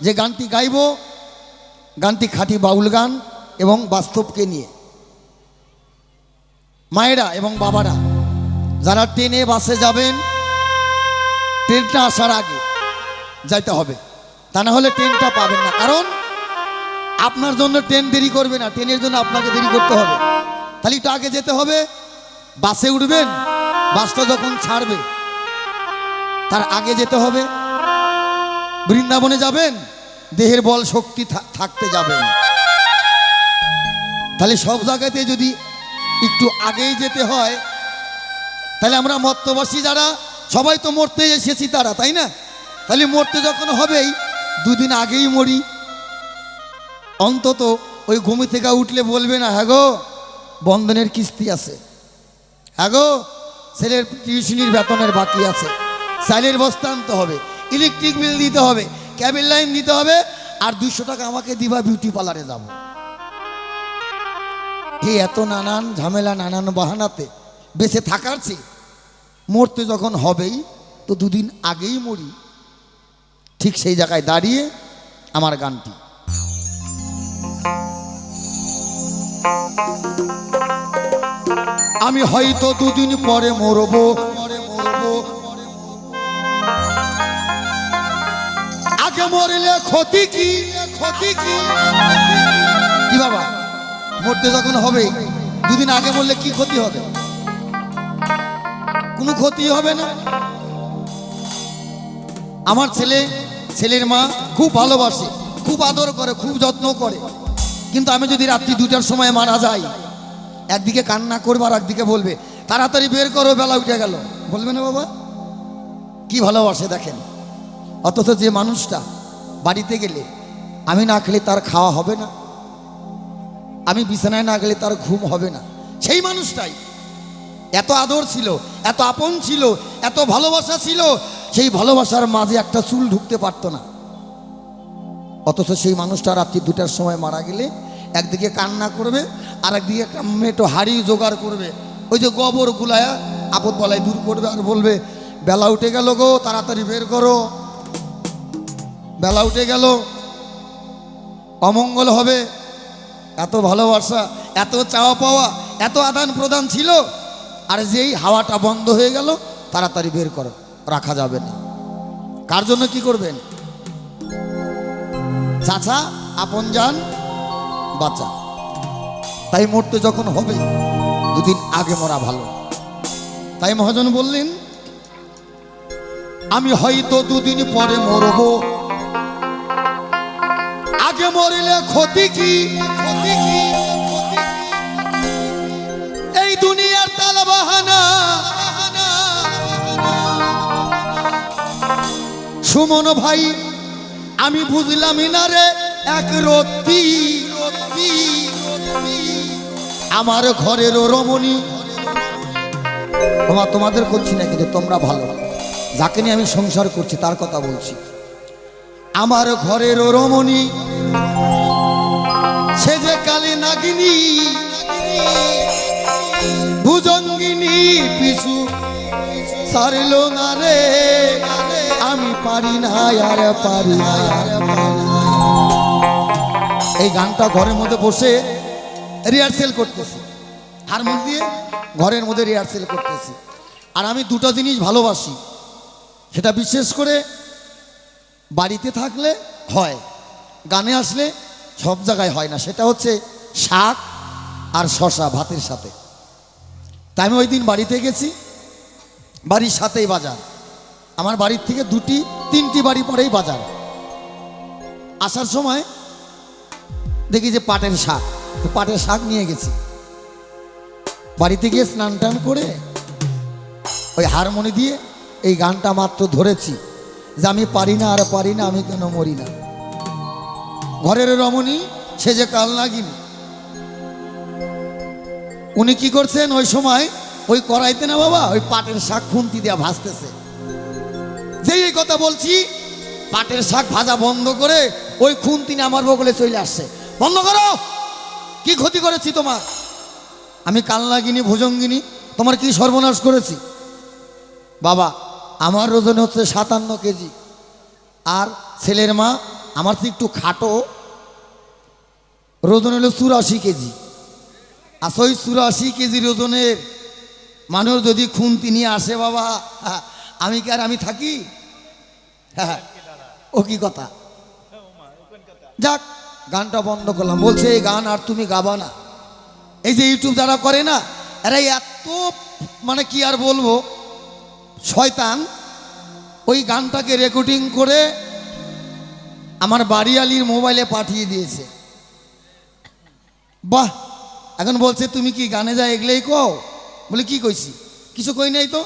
যে গানটি গাইব, গানটি খাঁটি বাউল গান এবং বাস্তবকে নিয়ে। মায়েরা এবং বাবারা, যারা ট্রেনে, বাসে যাবেন, ট্রেনটা আসার আগে যাইতে হবে। তা না হলে ট্রেনটা পাবেন না। কারণ আপনার জন্য ট্রেন দেরি করবে না, ট্রেনের জন্য আপনাকে দেরি করতে হবে। তাহলে একটু আগে যেতে হবে, বাসে উঠবেন, বাসটা যখন ছাড়বে, তার আগে যেতে হবে। বৃন্দাবনে যাবেন, দেহের বল শক্তি থাকতে যাবেন তাহলে সব জায়গাতে যদি একটু আগেই যেতে হয়, তাহলে আমরা মত্তবাসী যারা, সবাই তো মরতে এসেছি তারা, তাই না? তাহলে মরতে যখন হবেই, দুদিন আগেই মরি। অন্তত ওই ঘুমি থেকে উঠলে বলবে না হ্যাঁ গো, বন্ধনের কিস্তি আছে। হ্যাঁ গো, ছেলের টিউশনির বেতনের বাকি আছে। চাইলের বস্তা আনতে হবে। ইলেকট্রিক বিল দিতে হবে ক্যাবের লাইন দিতে হবে, আর দুশো টাকা আমাকে দিবা বিউটি পার্লারে যাব। এই এত নানান ঝামেলা, নানান বাহানাতে বেঁচে থাকার চেয়ে মরতে যখন হবেই, তো দুদিন আগেই মরি। ঠিক সেই জায়গায় দাঁড়িয়ে আমার গানটি। আমি হয়তো দুদিন পরে মরবো মরলে ক্ষতি কি? ক্ষতি কি? কি বাবা? মরতে যখন হবে, দুদিন আগে মরলে কি ক্ষতি হবে? কোনো ক্ষতি হবে না। আমার ছেলে, ছেলের মা খুব ভালোবাসে, খুব আদর করে, খুব যত্ন করে। কিন্তু আমি যদি রাত্রি দুটার সময় মারা যাই, একদিকে কান্না করবে আর একদিকে বলবে, তাড়াতাড়ি বের করো, বেলা উঠে গেল। বলবে না বাবা? কি ভালোবাসে দেখেন। অথচ যে মানুষটা বাড়িতে গেলে আমি না খেলে তার খাওয়া হবে না। আমি বিছানায় না গেলে তার ঘুম হবে না। সেই মানুষটাই এত আদর ছিল, এত আপন ছিল, এত ভালোবাসা ছিল, সেই ভালোবাসার মাঝে একটা চুল ঢুকতে পারতো না। অথচ সেই মানুষটা রাত্রি দুটার সময় মারা গেলে একদিকে কান্না করবে আর একদিকে একটা মেটো হাড়ি জোগাড় করবে। ওই যে গোবর গুলায়া আপদ বলায় দূর করবে আর বলবে, বেলা উঠে গেল গো, তাড়াতাড়ি বের করো। বেলা উঠে গেল। অমঙ্গল হবে। এত ভালোবাসা, এত চাওয়া পাওয়া, এত আদান প্রদান ছিল। আর যেই হাওয়াটা বন্ধ হয়ে গেল, তাড়াতাড়ি বের করো, রাখা যাবে না। কার জন্য কি করবেন? চাচা, আপন যান, বাচ্চা। তাই মরতে যখন হবে, দুদিন আগে মরা ভালো। তাই মহাজন বললেন, আমি হয়তো দুদিন পরে মরব। আগে মরিলে ক্ষতি কি? ক্ষতি কি এই দুনিয়ার তাল বাহানা সুমন ভাই, আমি বুঝলাম না রে, এক রত্তি। রত্তি। আমার ঘরের রমণী। তোমার তোমাদের করছি না কিন্তু তোমরা ভালো। যাকে নিয়ে আমি সংসার করছি, তার কথা বলছি। আমার ঘরের রমণী, সে যে কালী নাগিনী, ভুজঙ্গিনী পিছু সারল না রে। আমি পারি না, আর পারি না। এই গানটা ঘরের মধ্যে বসে রিহার্সেল করতেছি। হারমোন দিয়ে ঘরের মধ্যে রিহার্সেল করতেছি। আর আমি দুটো জিনিস ভালোবাসি, সেটা বিশেষ করে বাড়িতে থাকলে হয়, গানে আসলে সব জায়গায় হয় না। সেটা হচ্ছে শাক আর শশা ভাতের সাথে। তাই আমি ওই দিন বাড়িতে গেছি, বাড়ির সাথেই বাজার। আমার বাড়ির থেকে দুটি, তিনটি বাড়ি পরেই বাজার। আসার সময় দেখি যে পাটের শাক পাটের শাক নিয়ে গেছি। বাড়িতে গিয়ে স্নান টান করে ওই হারমোনি দিয়ে এই গানটা মাত্র ধরেছি। যে আমি পারি না আর পারি না, আমি কেন মরি না? ঘরের রমণী, সে যে কাল নাগিনী। উনি কি করছেন? ওই সময় ওই করাইতে না বাবা, ওই পাটের শাক খুন্তি দেওয়া ভাজতেছে। যেই এই কথা বলছি, পাটের শাক ভাজা বন্ধ করে ওই খুন্তি আমার বগলে চলে আসছে। বন্ধ করো! কি ক্ষতি করেছি তোমার? আমি কালনাগিনী ভুজঙ্গিনী, তোমার কি সর্বনাশ করেছি? বাবা আমার ওজন হচ্ছে সাতান্ন কেজি। আর ছেলের মা আমার তো একটু খাটো। ওজন হলো চুরাশি কেজি। আসলে ওই চুরাশি কেজির ওজনের মানুষ যদি খুন তিনি আসে বাবা আমি কি আর আমি থাকি? হ্যাঁ, ও কি কথা? যাক গানটা বন্ধ করলাম। বলছে এই গান আর তুমি গাবা না। এই যে ইউটিউব যারা করে না এরা এত মানে কি আর বলব? শয়তান ওই গানটাকে রেকর্ডিং করে আমার বাড়ি বাড়িয়ালির মোবাইলে পাঠিয়ে দিয়েছে। বাহ, এখন বলছে, তুমি কি গানে যা এগলেই কও? বলে, কি কইছি? কিছু কই নাই তো।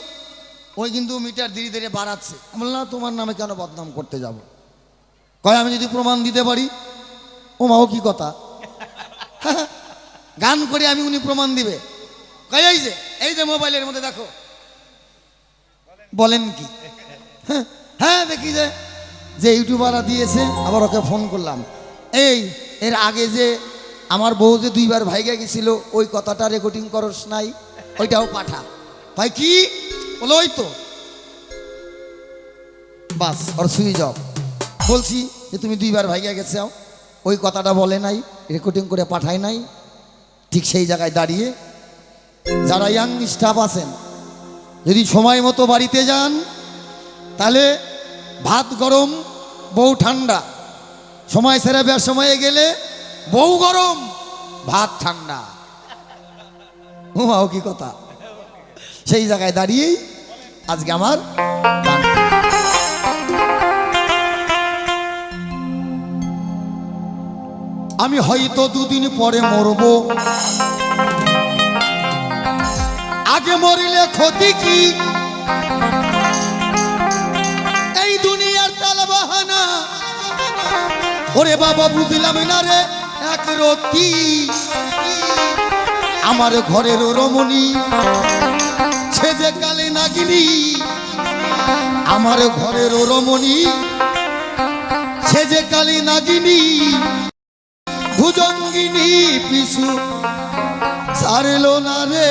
ওই কিন্তু মিটার ধীরে ধীরে বাড়াচ্ছে। আমি না, তোমার নামে কেন বদনাম করতে যাব? কয়, আমি যদি প্রমাণ দিতে পারি? ও মাও কি কথা? গান করে আমি উনি প্রমাণ দিবে। কয়, এই যে এই যে মোবাইলের মধ্যে দেখো। বলেন কি? হ্যাঁ, হ্যাঁ দেখি যে যে ইউটিউবাররা দিয়েছে আবার ওকে ফোন করলাম। এই এর আগে যে আমার বউ যে দুইবার ভাইগে গেছিল ওই কথাটা রেকর্ডিং করস নাই ওইটাও পাঠা। ভাই কি? বলো ওই তো। বাস ওর সুইচ অফ। বলছি যে তুমি দুইবার ভাইগে গেছে ওই কথাটা বলে নাই রেকর্ডিং করে পাঠায় নাই ঠিক সেই জায়গায় দাঁড়িয়ে যারা ইয়াং স্টাফ আছেন যদি সময় মতো বাড়িতে যান, তাহলে ভাত গরম, বউ ঠান্ডা। সময় সেরে সময়ে গেলে বউ গরম, ভাত ঠান্ডা। হুমাও কি কথা? সেই জায়গায় দাঁড়িয়েই আজকে আমার। আমি হয়তো দুদিন পরে মরবো। আগে মরিলে ক্ষতি কি? এই দুনিয়ার তাল বাহানা। ওরে বাবা, বুঝলাম না রে, এক রতি। আমার ঘরের রমণী, সে যে কালে নাগিনী, আমার ঘরের রমণী, সে যে কালী নাগিনী। ভুজঙ্গিনী পিছু ছাড়লো না রে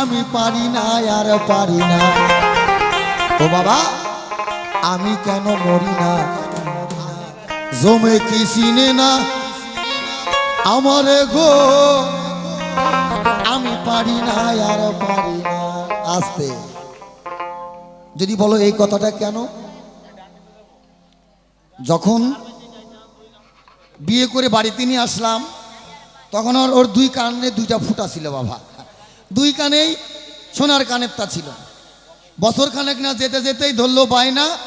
আমি পারি না, আর পারি না। ও বাবা, আমি কেন মরি না? জমে কি চিনে না? আমারে গো, আমি পারি না, আর পারি না। আসতে। যদি বলো এই কথাটা কেন? যখন বিয়ে করে বাড়িতে নিয়ে আসলাম, তখন ওর দুই কানে দুইটা ফুটা ছিল বাবা। দুই কানেই সোনার কানেরটা ছিল। বছর খানেক না যেতে যেতেই ধরলো বায়না,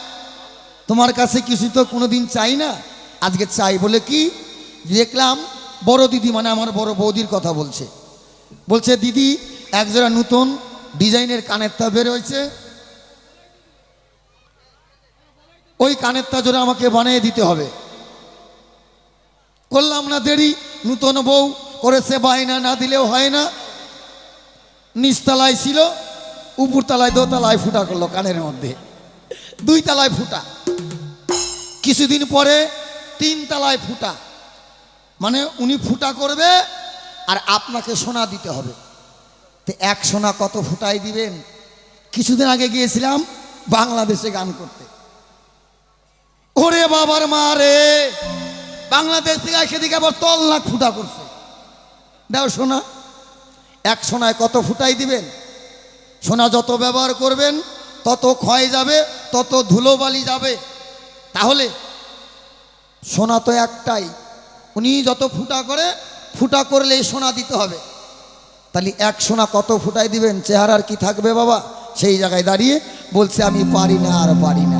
তোমার কাছে কিছু তো কোনোদিন চাই না? আজকে চাই বলে কি? দেখলাম বড় দিদি মানে আমার বড় বৌদির কথা বলছে। বলছে, দিদি, একজোড়া নতুন ডিজাইনের কানেরটা বের হয়েছে। ওই কানেরটা জোড়া আমাকে বানিয়ে দিতে হবে। করলাম না দেরি, নূতন বউ করেছে বায়না, না দিলেও হয় না। নিচতলায় ছিল উপর উপরতলায় দোতলায় ফুটা করল কানের মধ্যে। দুই তলায় ফুটা। কিছুদিন পরে তিন তলায় ফুটা। মানে উনি ফুটা করবে আর আপনাকে সোনা দিতে হবে। তো এক সোনা কত ফুটাই দিবেন? কিছুদিন আগে গিয়েছিলাম বাংলাদেশে গান করতে। ওরে বাবার মা রে, বাংলাদেশ থেকে সেদিকে আবার তল ফুটা করছে। দাও সোনা। এক সোনায় কত ফুটাই দিবেন? সোনা যত ব্যবহার করবেন, তত ক্ষয় যাবে, তত ধুলোবালি যাবে। তাহলে সোনা তো একটাই। উনি যত ফুটা করে, ফুটা করলে সোনা দিতে হবে। তাহলে এক সোনা কত ফুটাই দিবেন? চেহারার কি থাকবে বাবা? সেই জায়গায় দাঁড়িয়ে বলছে, আমি পারি না আর পারি না।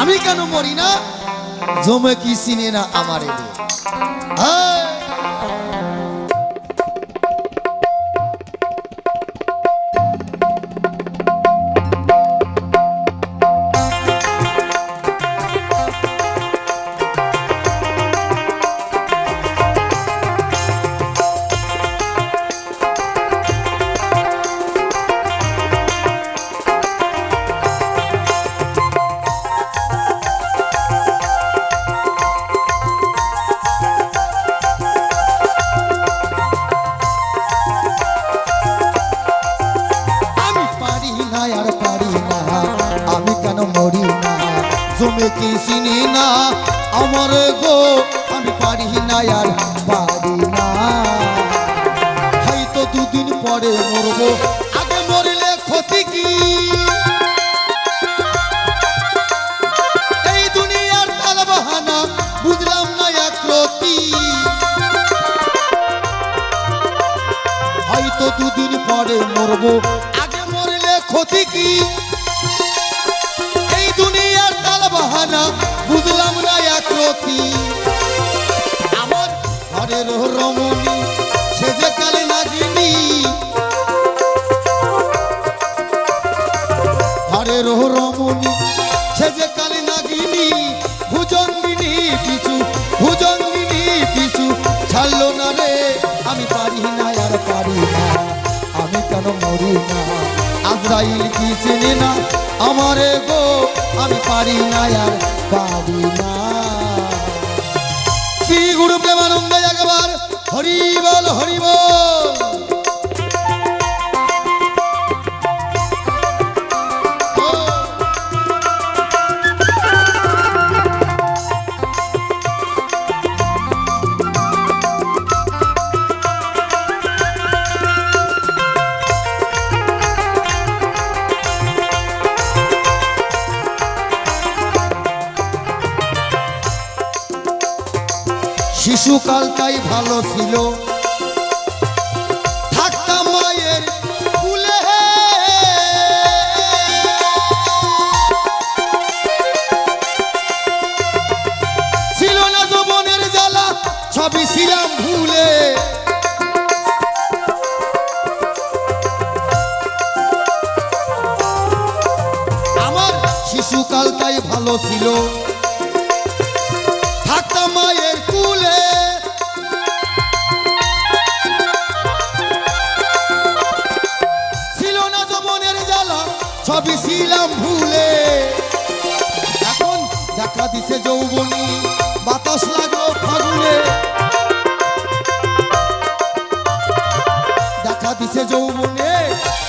আমি কেন মরি না? জমে কি চিনে না আমার এলে ঘরের রমণী, সে যে কালে নাগিনী ভুজঙ্গিনী পিছু ভুজঙ্গিনী পিছু, ছাড়লো না রে, আমি পারি না আর পারি না, আমি কেন মরি না? আজরাইল কি চেনে না আমারে গো, আমি পারি না আর পারি না। শ্রী গুরু প্রেমানন্দ একবার হরি বল ভালো ছিল। সবই ছিলাম ভুলে। এখন দেখা দিছে যৌবনী, বাতাস লাগল ফাগুনে। দেখা দিছে যৌবনে,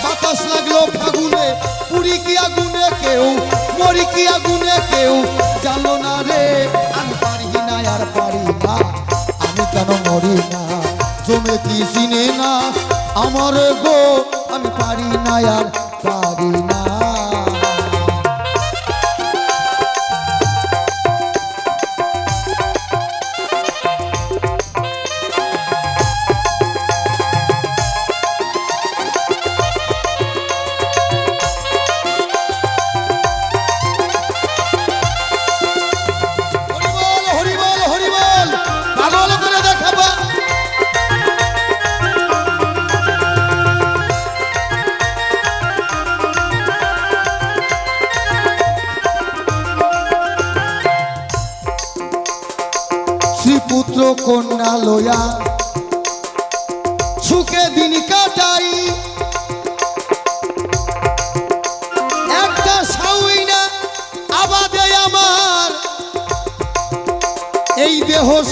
বাতাস লাগল ফাগুনে। পুরি কি আগুনে কেউ, মরি কি আগুনে কেউ জানো না রে। আমি পারি না, আর পারি না। আমি কেন মরি না? জমে কি চিনে না? আমার গো, আমি পারি না, আর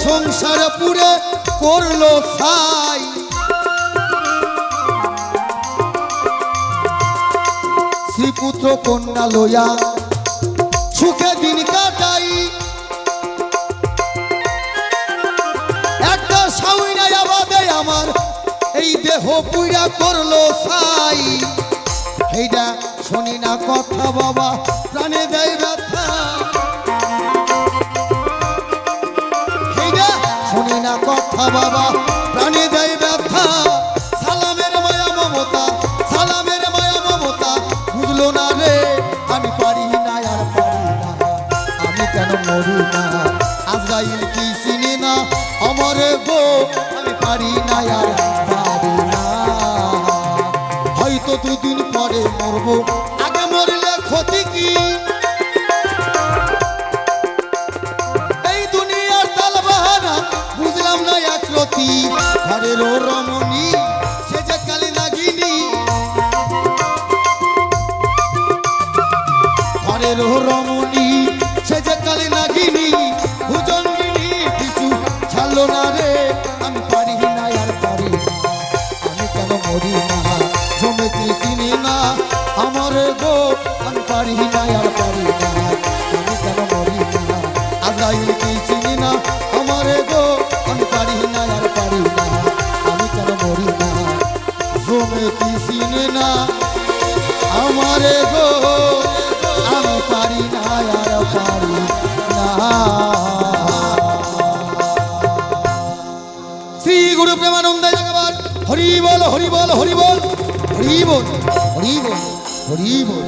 সংসার পুরে করল ছাই শ্রীপুত্র কন্যা লয়া সুখে দিন কাটাই। একটা সাউইনাই আবাদে আমার এই দেহ পুইরা করল সাই। এইটা শুনি না কথা বাবা, প্রাণে দেয় ব্যথা। বাবা, প্রাণে দেয় ব্যথা। সালামের মায়া মমতা, সালামের মায়া মমতা। বুঝলো না রে, আমি পারি না আর পারি না। আমি কেন মরি না? আজরাইল কি চিনি না? অমরে গো, আমি পারি না আর পারি না। আগে মরলে ক্ষতি কি? চাইলে কি চিনি না? আমারে গো, আমি পারি না, আর পারি না। আমি কেন মরি না? জমে কি চিনি না? আমারে গো, আমি পারি না, আর পারি না। শ্রী গুরু প্রেমানন্দ জগবান, হরি বল হরি বল হরি বল হরি বল হরি বল হরি বল।